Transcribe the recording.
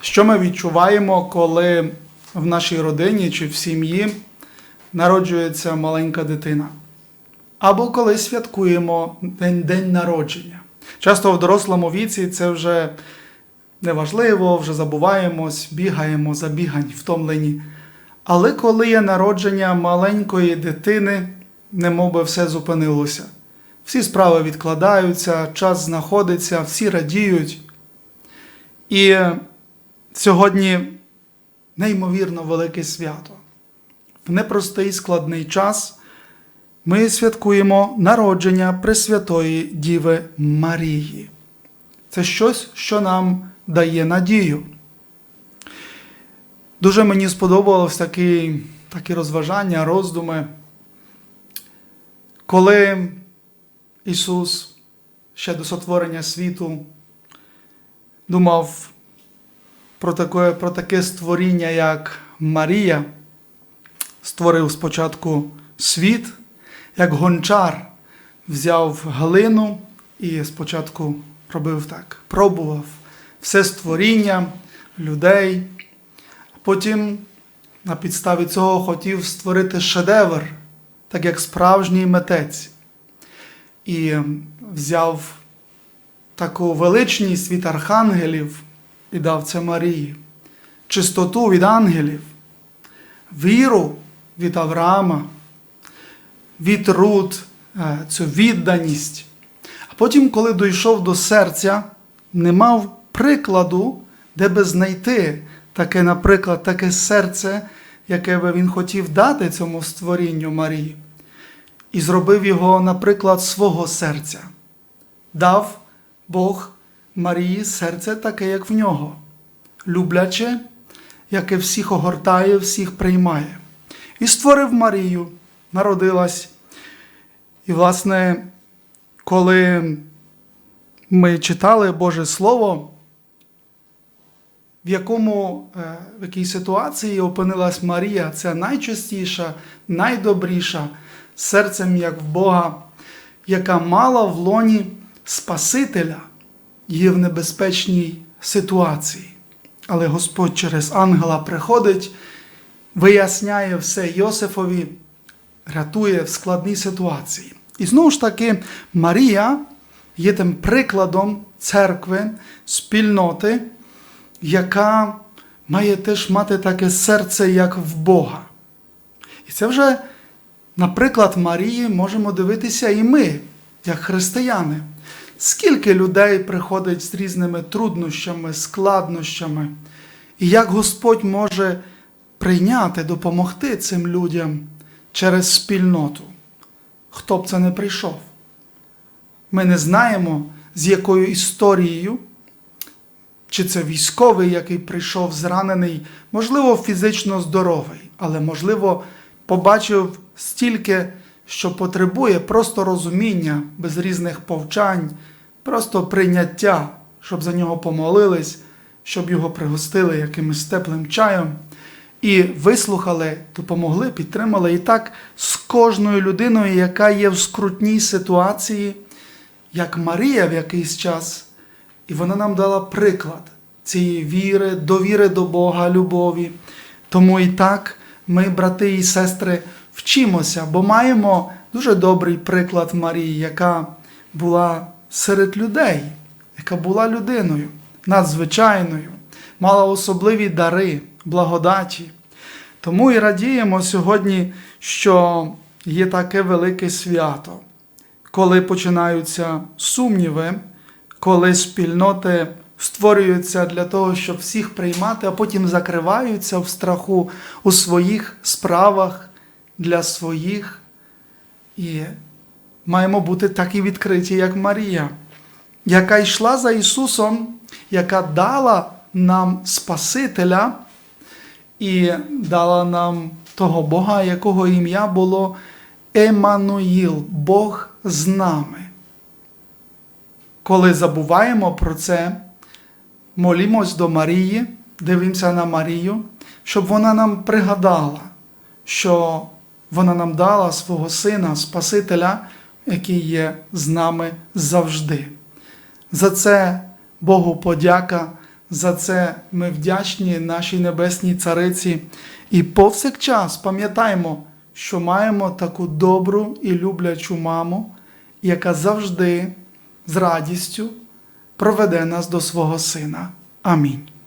Що ми відчуваємо, коли в нашій родині чи в сім'ї народжується маленька дитина? Або коли святкуємо день, день народження. Часто в дорослому віці це вже неважливо, вже забуваємось, бігаємо, забігань, втомлені. Але коли є народження маленької дитини, немов би все зупинилося. Всі справи відкладаються, час знаходиться, всі радіють. І сьогодні неймовірно велике свято. В непростий складний час ми святкуємо народження Пресвятої Діви Марії. Це щось, що нам дає надію. Дуже мені сподобалось такі, такі розважання, роздуми, коли Ісус ще до сотворення світу думав про таке, про таке створіння, як Марія, створив спочатку світ, як гончар взяв глину і спочатку робив так, пробував все створіння людей, потім на підставі цього хотів створити шедевр, так як справжній митець. І взяв таку величність від архангелів і дав це Марії, чистоту від ангелів, віру від Авраама, від Рут, е, цю відданість. А потім, коли дійшов до серця, не мав прикладу, де би знайти таке, наприклад, таке серце, яке би він хотів дати цьому створінню Марії. І зробив його, наприклад, свого серця. Дав Бог Марії серце таке, як в нього, любляче, яке всіх огортає, всіх приймає. І створив Марію, народилась. І, власне, коли ми читали Боже Слово, в якому, е, в якій ситуації опинилась Марія, це найчастіша, найдобріша, серцем як в Бога, яка мала в лоні Спасителя, є в небезпечній ситуації. Але Господь через ангела приходить, виясняє все Йосифові, рятує в складній ситуації. І знову ж таки, Марія є тим прикладом церкви, спільноти, яка має теж мати таке серце, як в Бога. І це вже, наприклад, Марії можемо дивитися і ми, як християни. Скільки людей приходить з різними труднощами, складнощами, і як Господь може прийняти, допомогти цим людям через спільноту, хто б це не прийшов. Ми не знаємо, з якою історією, чи це військовий, який прийшов зранений, можливо, фізично здоровий, але, можливо, побачив стільки, що потребує просто розуміння без різних повчань, просто прийняття, щоб за нього помолились, щоб його пригостили якимось теплим чаєм. І вислухали, допомогли, підтримали. І так з кожною людиною, яка є в скрутній ситуації, як Марія в якийсь час, і вона нам дала приклад цієї віри, довіри до Бога, любові. Тому і так ми, брати і сестри, вчимося, бо маємо дуже добрий приклад Марії, яка була серед людей, яка була людиною надзвичайною, мала особливі дари, благодаті. Тому і радіємо сьогодні, що є таке велике свято, коли починаються сумніви, коли спільноти створюються для того, щоб всіх приймати, а потім закриваються в страху у своїх справах для своїх. І маємо бути такі відкриті, як Марія, яка йшла за Ісусом, яка дала нам Спасителя і дала нам того Бога, якого ім'я було Еммануїл, Бог з нами. Коли забуваємо про це, молімось до Марії, дивимося на Марію, щоб вона нам пригадала, що вона нам дала свого Сина, Спасителя, який є з нами завжди. За це Богу подяка, За це ми вдячні нашій небесній цариці і повсякчас пам'ятаємо, що маємо таку добру і люблячу маму, яка завжди з радістю проведе нас до свого сина. Амінь.